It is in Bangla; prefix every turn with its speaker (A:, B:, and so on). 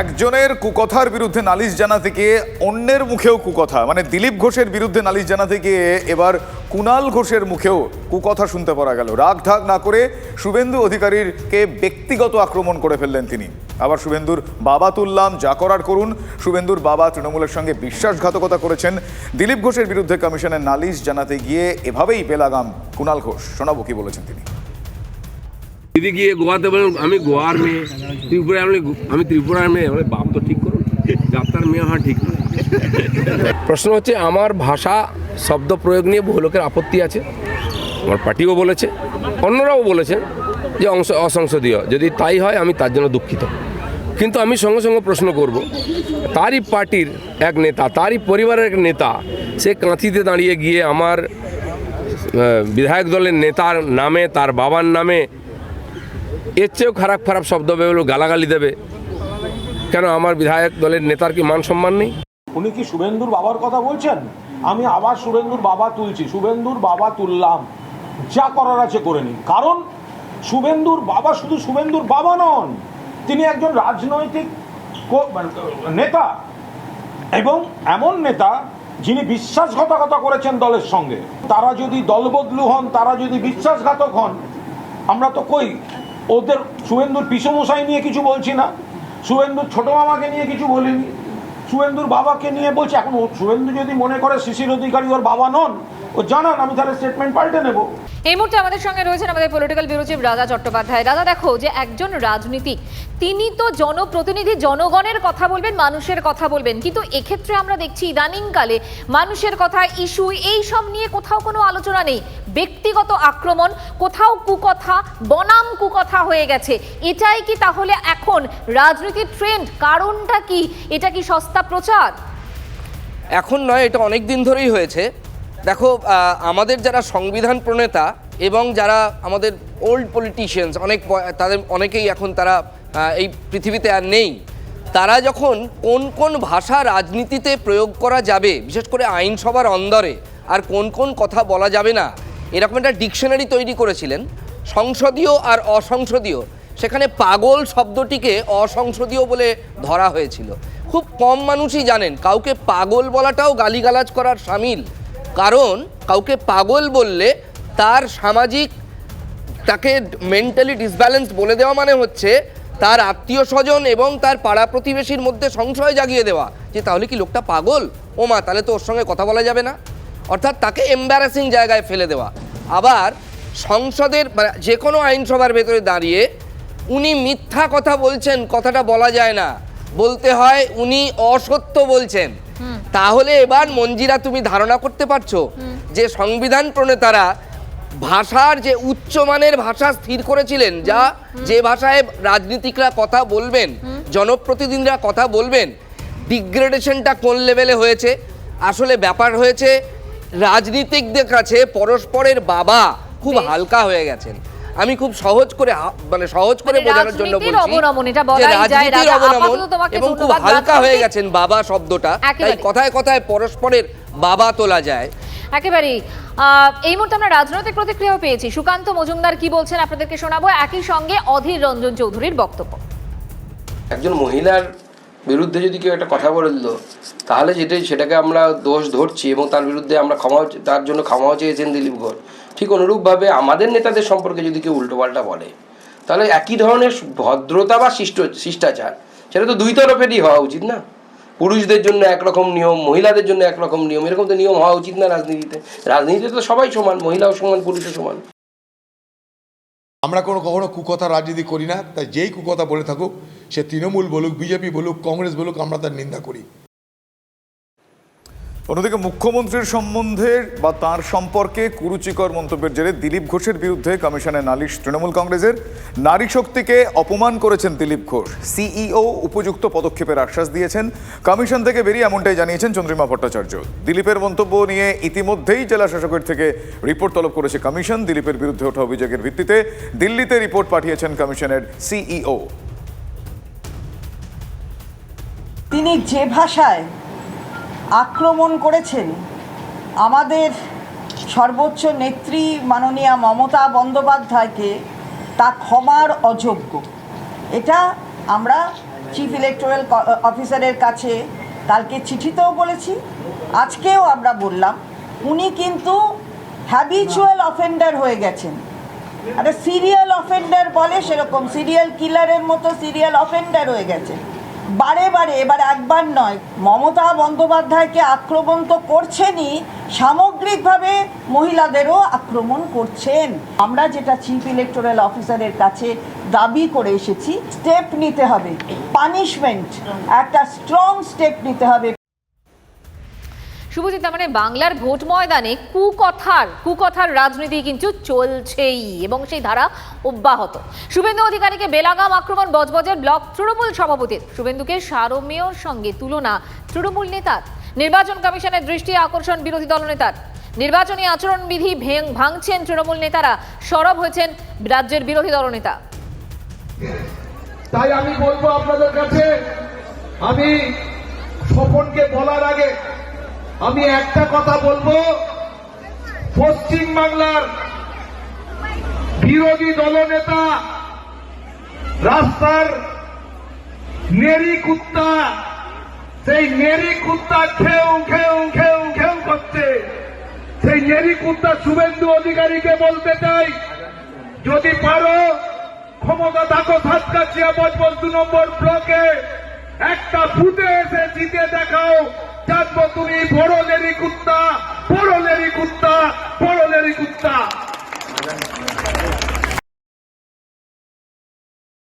A: একজনের কুকথার বিরুদ্ধে নালিশ জানাতে গিয়ে অন্যের মুখেও কুকথা। মানে দিলীপ ঘোষের বিরুদ্ধে নালিশ জানাতে গিয়ে এবার কুণাল ঘোষের মুখেও কুকথা শুনতে পারা গেল। রাগ ঢাক না করে শুভেন্দু অধিকারীরকে ব্যক্তিগত আক্রমণ করে ফেললেন তিনি। আবার শুভেন্দুর বাবা তুললাম, যা করার করুন। শুভেন্দুর বাবা তৃণমূলের সঙ্গে বিশ্বাসঘাতকতা করেছেন। দিলীপ ঘোষের বিরুদ্ধে কমিশনের নালিশ জানাতে গিয়ে এভাবেই বেলাগাম কুণাল ঘোষ। শোনাবো কি বলেছেন তিনি।
B: দিদি গিয়ে গোয়াতে বলেন আমি গোয়ার মেয়ে। ত্রিপুরায় আমি ত্রিপুরার মেয়ে। আমার বাপ তো ঠিক করুন। যাত্রার মেয়ে হওয়া ঠিক প্রশ্ন হচ্ছে, আমার ভাষা শব্দ প্রয়োগ নিয়ে বহু লোকের আপত্তি আছে। আমার পার্টিও বলেছে, অন্যরাও বলেছেন যে অংশ, অসংসদীয়। যদি তাই হয়, আমি তার জন্য দুঃখিত। কিন্তু আমি সঙ্গে সঙ্গে প্রশ্ন করব, তারই পার্টির এক নেতা, তারই পরিবারের এক নেতা, সে কাঁথিতে দাঁড়িয়ে গিয়ে আমার বিধায়ক দলের নেতার নামে, তার বাবার নামে এর চেয়েও খারাপ খারাপ শব্দ বেরোলো গালাগালি দেবে। কেন আমার বিধায়ক দলের নেতার কি মান সম্মান নেই?
C: উনি কি শুভেন্দুর বাবার কথা বলছেন? আমি আবার শুভেন্দুর বাবা তুলছি শুভেন্দুর বাবা তুললাম। যা করার আছে করে নিন। কারণ শুভেন্দুর বাবা শুধু শুভেন্দুর বাবা নন তিনি একজন রাজনৈতিক মানে, নেতা। এবং এমন নেতা যিনি বিশ্বাসঘাতকতা করেছেন দলের সঙ্গে। তারা যদি দলবদলু হন তারা যদি বিশ্বাসঘাতক হন আমরা তো কই ওদের শুভেন্দুর পিসমশাই নিয়ে কিছু বলছি না শুভেন্দুর ছোটো মামাকে নিয়ে কিছু বলিনি শুভেন্দুর বাবাকে নিয়ে বলছি, এখন শুভেন্দু যদি মনে করে শিশির অধিকারী ওর বাবা নন, ও জানান, আমি তাহলে স্টেটমেন্ট পাল্টে নেব।
D: এই মুহূর্তে আমাদের সঙ্গে রয়েছেন আমাদের পলিটিক্যাল ব্যুরো চিফ রাজা চট্টোপাধ্যায়। রাজা, দেখো যে একজন রাজনীতিক তিনি তো জনপ্রতিনিধি, জনগণের কথা বলবেন, মানুষের কথা বলবেন। কিন্তু এক্ষেত্রে আমরা দেখছি ইদানিংকালে মানুষের কথা, ইস্যু, এই সব নিয়ে কোথাও কোনো আলোচনা নেই। ব্যক্তিগত আক্রমণ, কোথাও কুকথা, বনাম কুকথা হয়ে গেছে। এটাই কি তাহলে এখন রাজনীতির ট্রেন্ড কারণটা কি? এটা কি সস্তা প্রচার?
E: এখন নয়, এটা অনেক দিন ধরেই হয়েছে। দেখো আমাদের যারা সংবিধান প্রণেতা এবং যারা আমাদের ওল্ড পলিটিশিয়ানস অনেক তাদের অনেকেই এখন তারা এই পৃথিবীতে আর নেই, তারা যখন কোন কোন ভাষা রাজনীতিতে প্রয়োগ করা যাবে, বিশেষ করে আইনসভার অন্দরে, আর কোন কোন কথা বলা যাবে না, এরকম একটা ডিকশনারি তৈরি করেছিলেন, সংসদীয় আর অসংসদীয়, সেখানে পাগল শব্দটিকে অসংসদীয় বলে ধরা হয়েছিল। খুব কম মানুষই জানেন, কাউকে পাগল বলাটাও গালিগালাজ করার সামিল কারণ কাউকে পাগল বললে তার সামাজিক, তাকে মেন্টালি ডিসব্যালেন্স বলে দেওয়া মানে হচ্ছে তার আত্মীয় স্বজন এবং তার পাড়া প্রতিবেশীর মধ্যে সংশয় জাগিয়ে দেওয়া যে তাহলে কি লোকটা পাগল? ও মা, তাহলে তো ওর সঙ্গে কথা বলা যাবে না। অর্থাৎ তাকে এম্বারাসিং জায়গায় ফেলে দেওয়া। আবার সংসদের মানে যে কোনো আইনসভার ভেতরে দাঁড়িয়ে উনি মিথ্যা কথা বলছেন, কথাটা বলা যায় না। বলতে হয় উনি অসত্য বলছেন। তাহলে এবার মঞ্জিরা তুমি ধারণা করতে পারছ যে সংবিধান প্রণেতারা ভাষার যে উচ্চমানের ভাষা স্থির করেছিলেন যা যে ভাষায় রাজনীতিকরা কথা বলবেন জনপ্রতিনিধিরা কথা বলবেন ডিগ্রেডেশনটা কোন লেভেলে হয়েছে? আসলে ব্যাপার হয়েছে রাজনীতিকদের কাছে পরস্পরের বাবা খুব হালকা হয়ে গেছেন। আমি খুব সহজ করে মানে সহজ করে
D: মানে
E: বোঝানোর জন্য বলছি যে রাজনীতির অবনমন এবং খুব হালকা হয়ে গেছেন বাবা শব্দটা তাই
D: একেবারে।
E: কথায় কথায় পরস্পরের বাবা তোলা যায়।
D: একেবারেই আহ, এই মুহূর্তে আমরা রাজনৈতিক প্রতিক্রিয়াও পেয়েছি। সুকান্ত মজুমদার কি বলছেন আপনাদেরকে শোনাবো? একই সঙ্গে অধীর রঞ্জন চৌধুরীর বক্তব্য।
F: একজন মহিলার বিরুদ্ধে যদি কেউ একটা কথা বলে দিল, তাহলে যেটাই সেটাকে আমরা দোষ ধরছি এবং তার বিরুদ্ধে আমরা ক্ষমা তার জন্য ক্ষমাও চেয়েছেন দিলীপ ঘোষ। ঠিক অনুরূপভাবে আমাদের নেতাদের সম্পর্কে যদি কেউ উল্টোপাল্টা বলে, তাহলে একই ধরনের ভদ্রতা বা শিষ্ট, শিষ্টাচার, সেটা তো দুই তরফেরই হওয়া উচিত না? পুরুষদের জন্য একরকম নিয়ম, মহিলাদের জন্য একরকম নিয়ম, এরকম তো নিয়ম হওয়া উচিত না রাজনীতিতে। রাজনীতিতে তো সবাই সমান, মহিলাও সমান, পুরুষও সমান।
G: আমরা কোনো কখনো কুকথা রাজনীতি করি না, তাই যেই কুকথা বলে থাকুক, সে তৃণমূল বলুক, বিজেপি বলুক, কংগ্রেস বলুক, আমরা তার নিন্দা করি।
A: অন্যদিকে মুখ্যমন্ত্রীর সম্বন্ধে বা তার সম্পর্কে কুরুচিকর মন্তব্যের জেরে দিলীপ ঘোষের বিরুদ্ধে কমিশনে নালিশ তৃণমূল কংগ্রেসের। নারী শক্তিকে অপমান করেছেন দিলীপ ঘোষ। সিইও উপযুক্ত পদক্ষেপের আশ্বাস দিয়েছেন। কমিশন থেকে বেরিয়ে এমনটাই জানিয়েছেন চন্দ্রিমা ভট্টাচার্য। দিলীপের মন্তব্য নিয়ে ইতিমধ্যেই জেলা শাসকের থেকে রিপোর্ট তলব করেছে কমিশন। দিলীপের বিরুদ্ধে ওঠা অভিযোগের ভিত্তিতে দিল্লিতে রিপোর্ট পাঠিয়েছেন কমিশনের সিইও।
H: তিনি যে ভাষায় আক্রমণ করেছেন আমাদের সর্বোচ্চ নেত্রী মাননীয়া মমতা বন্দ্যোপাধ্যায়কে তা ক্ষমার অযোগ্য। এটা আমরা চিফ ইলেকটোরাল অফিসারের কাছে কালকে চিঠিতেও বলেছি, আজকেও আমরা বললাম, উনি কিন্তু হ্যাবিচুয়াল অফেন্ডার হয়ে গেছেন। একটা সিরিয়াল অফেন্ডার বলে সেরকম সিরিয়াল কিলারের মতো সিরিয়াল অফেন্ডার হয়ে গেছে বারে বারে, এবার একবার নয়, মমতা বন্দ্যোপাধ্যায়কে আক্রমণ তো করছেনই, সামগ্রিকভাবে মহিলাদেরও আক্রমণ করছেন। আমরা যেটা চিফ ইলেকটোরাল অফিসারের কাছে দাবি করে এসেছি স্টেপ নিতে হবে পানিশমেন্ট একটা স্ট্রং স্টেপ নিতে হবে।
D: শুভজিৎ মানে বাংলার ভোট ময়দানে কুকথার কুকথার রাজনীতি কিন্তু চলছেই এবং সেই ধারা অব্যাহত। শুভেন্দু অধিকারীকে বেলাগাম আক্রমণ বজবজের ব্লক তৃণমূল সভাপতির। শুভেন্দুকে সারমেয়র সঙ্গে তুলনা তৃণমূল নেতার। নির্বাচন কমিশনের দৃষ্টি আকর্ষণ বিরোধী দলনেতার। নির্বাচনী আচরণবিধি ভাঙছেন তৃণমূল নেতারা। সরব হয়েছেন রাজ্যের বিরোধী দলনেতা।
I: তাই আমি বলব আপনাদের কাছে, আমি স্বপনকে বলার আগে আমি একটা কথা বলব। পশ্চিম বাংলার বিরোধী দলনেতা, রাস্তার নেরি কুত্তা সেই নেরি কুত্তা খেউ খেউ খেউ খেউ করছে, সেই নেরি কুত্তা শুভেন্দু অধিকারীকে বলতে চাই, যদি পারো, ক্ষমতা থাকো সাতকাছিয়া বজবজ দু নম্বর ব্লকে, একটা ফুটে এসে জিতে দেখাও। কাঁদবো তুমি বড়লেরই কুত্তা বড়লেরই কুত্তা বড়লেরই কুত্তা।